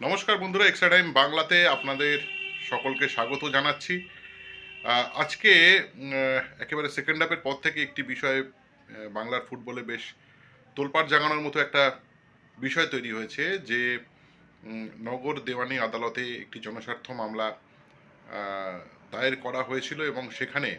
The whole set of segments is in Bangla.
নমস্কার বন্ধুরা এক্সট্রা টাইম বাংলাতে আপনাদের সকলকে স্বাগত জানাচ্ছি। আজকে একেবারে সেকেন্ড হাফের পর থেকে একটি বিষয়ে বাংলার ফুটবলে বেশ তোলপাড় জাগানোর মতো একটা বিষয় তৈরি হয়েছে যে নগর দেওয়ানি আদালতে একটি জনস্বার্থ মামলা দায়ের করা হয়েছিল এবং সেখানে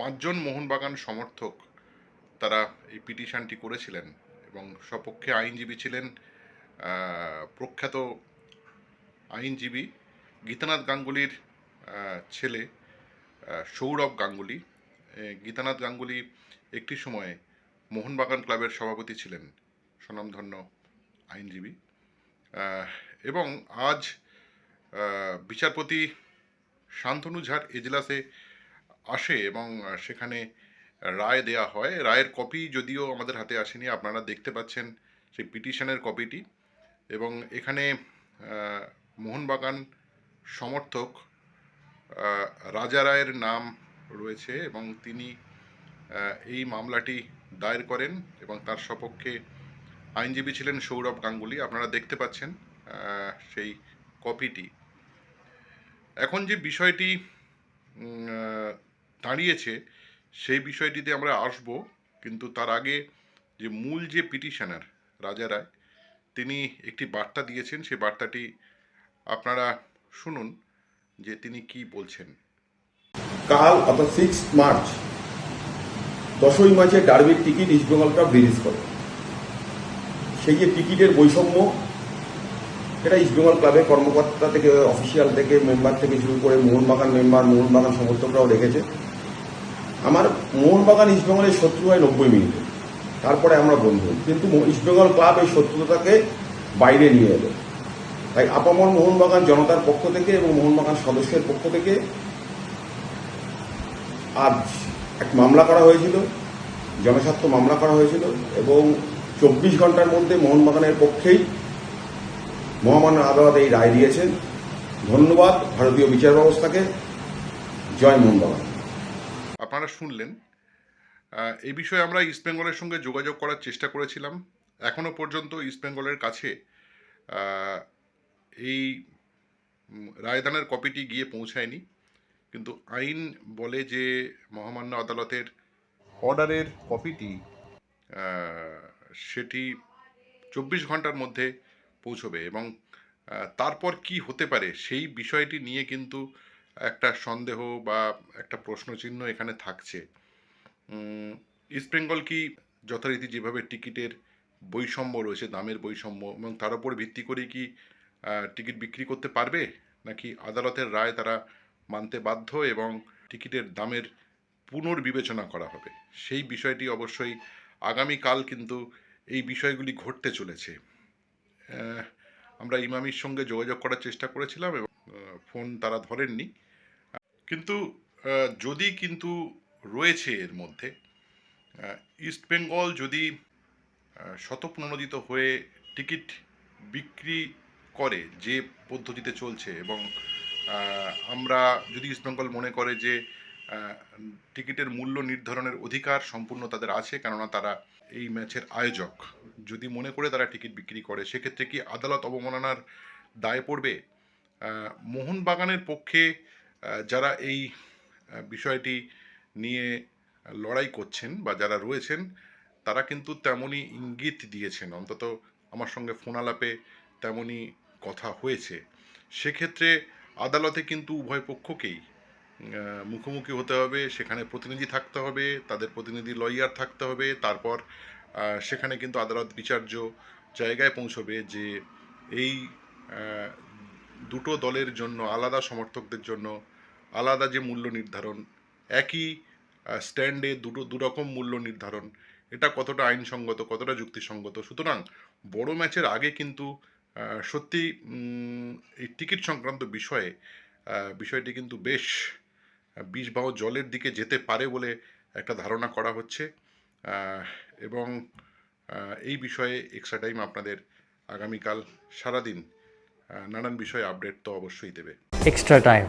পাঁচজন মোহনবাগান সমর্থক তারা এই পিটিশনটি করেছিলেন এবং সপক্ষে আইনজীবী ছিলেন প্রখ্যাত আইনজীবী গীতানাথ গাঙ্গুলির ছেলে সৌরভ গাঙ্গুলি। গীতানাথ গাঙ্গুলি একটি সময়ে মোহনবাগান ক্লাবের সভাপতি ছিলেন স্বনামধন্য আইনজীবী। এবং আজ বিচারপতি শান্তনু ঝাড় এজলাসে আসে এবং সেখানে রায় দেয়া হয়। রায়ের কপি যদিও আমাদের হাতে আসেনি, আপনারা দেখতে পাচ্ছেন সেই পিটিশনের কপিটি। এবং এখানে মোহনবাগান সমর্থক রাজা রায়ের নাম রয়েছে এবং তিনি এই মামলাটি দায়ের করেন এবং তার সপক্ষে আইনজীবী ছিলেন সৌরভ গাঙ্গুলি। আপনারা দেখতে পাচ্ছেন সেই কপিটি। এখন যে বিষয়টি দাঁড়িয়েছে, সেই বিষয়টিতে আমরা আসব। কিন্তু তার আগে যে মূল যে পিটিশনার রাজা রায় তিনি একটি বার্তা দিয়েছেন সেই বার্তাটি আপনারা শুনুন যে তিনি কি বলছেন। কাল অর্থাৎ সিক্স মার্চ দশই মার্চে ডার্বির টিকিট ইস্টবেঙ্গল কাপ রিলিজ করে। সেই যে টিকিটের বৈষম্য, সেটা ইস্টবেঙ্গল ক্লাবের কর্মকর্তা থেকে অফিসিয়াল থেকে মেম্বার থেকে শুরু করে মোহনবাগান মেম্বার মোহনবাগান সমর্থকরাও দেখেছে আমার মোহনবাগান ইস্টবেঙ্গলের শত্রু হয় নব্বই মিনিটে। তারপরে আমরা বন্ধু কিন্তু ইস্টবেঙ্গল ক্লাব এই শত্রুতাকে বাইরে নিয়ে এলো। তাই আপামর মোহনবাগান জনতার পক্ষ থেকে এবং মোহনবাগান সদস্যের পক্ষ থেকে আজ এক মামলা করা হয়েছিল, জনস্বার্থ মামলা করা হয়েছিল এবং চব্বিশ ঘণ্টার মধ্যে মোহনবাগানের পক্ষেই মহামান্য আদালত এই রায় দিয়েছেন। ধন্যবাদ ভারতীয় বিচার ব্যবস্থাকে। জয় মোহনবাগান। আপনারা শুনলেন এই বিষয়ে আমরা ইস্টবেঙ্গলের সঙ্গে যোগাযোগ করার চেষ্টা করেছিলাম। এখনও পর্যন্ত ইস্টবেঙ্গলের কাছে এই রায়দানের কপিটি গিয়ে পৌঁছায়নি। কিন্তু আইন বলে যে মহামান্য আদালতের অর্ডারের কপিটি সেটি চব্বিশ ঘণ্টার মধ্যে পৌঁছবে এবং তারপর কি হতে পারে সেই বিষয়টি নিয়ে কিন্তু একটা সন্দেহ বা একটা প্রশ্নচিহ্ন এখানে থাকছে। ইস্টবেঙ্গল কি যথারীতি যেভাবে টিকিটের বৈষম্য রয়েছে, দামের বৈষম্য, এবং তার উপর ভিত্তি করে কি টিকিট বিক্রি করতে পারবে? নাকি আদালতের রায় তারা মানতে বাধ্য এবং টিকিটের দামের পুনর্বিবেচনা করা হবে? সেই বিষয়টি অবশ্যই আগামীকাল কিন্তু এই বিষয়গুলি ঘটতে চলেছে। আমরা ইমামির সঙ্গে যোগাযোগ করার চেষ্টা করেছিলাম এবং ফোন তারা ধরেননি। কিন্তু যদি কিন্তু রয়েছে এর মধ্যে আহ, ইস্টবেঙ্গল যদি শতপ্রণোদিত হয়ে টিকিট বিক্রি করে যে পদ্ধতিতে চলছে এবং আমরা যদি ইস্টবেঙ্গল মনে করে যে টিকিটের মূল্য নির্ধারণের অধিকার সম্পূর্ণ তাদের আছে কেননা তারা এই ম্যাচের আয়োজক যদি মনে করে তারা টিকিট বিক্রি করে সেক্ষেত্রে কি আদালত অবমাননার দায় পড়বে? মোহনবাগানের পক্ষে যারা এই বিষয়টি নিয়ে লড়াই করছেন বা যারা রয়েছেন, তারা কিন্তু তেমনই ইঙ্গিত দিয়েছেন। অন্তত আমার সঙ্গে ফোন আলাপে তেমনই কথা হয়েছে। সেক্ষেত্রে আদালতে কিন্তু উভয় পক্ষকেই মুখোমুখি হতে হবে, সেখানে প্রতিনিধি থাকতে হবে, তাদের প্রতিনিধি লয়ার থাকতে হবে, তারপর সেখানে কিন্তু আদালত বিচার্য জায়গায় পৌঁছবে যে এই দুটো দলের জন্য, আলাদা সমর্থকদের জন্য আলাদা যে মূল্য নির্ধারণ একই স্ট্যান্ডে দুটো দুরকম মূল্য নির্ধারণ। এটা কতটা আইনসঙ্গত কতটা যুক্তিসঙ্গত? সুতরাং বড় ম্যাচের আগে কিন্তু সত্যি এই টিকিট সংক্রান্ত বিষয়ে বিষয়টি কিন্তু বেশ বিষবাহ জলের দিকে যেতে পারে বলে একটা ধারণা করা হচ্ছে। এবং এই বিষয়ে এক্সট্রা টাইম আপনাদের আগামীকাল সারাদিন নানান বিষয়ে আপডেট তো অবশ্যই দেবে। Extra time.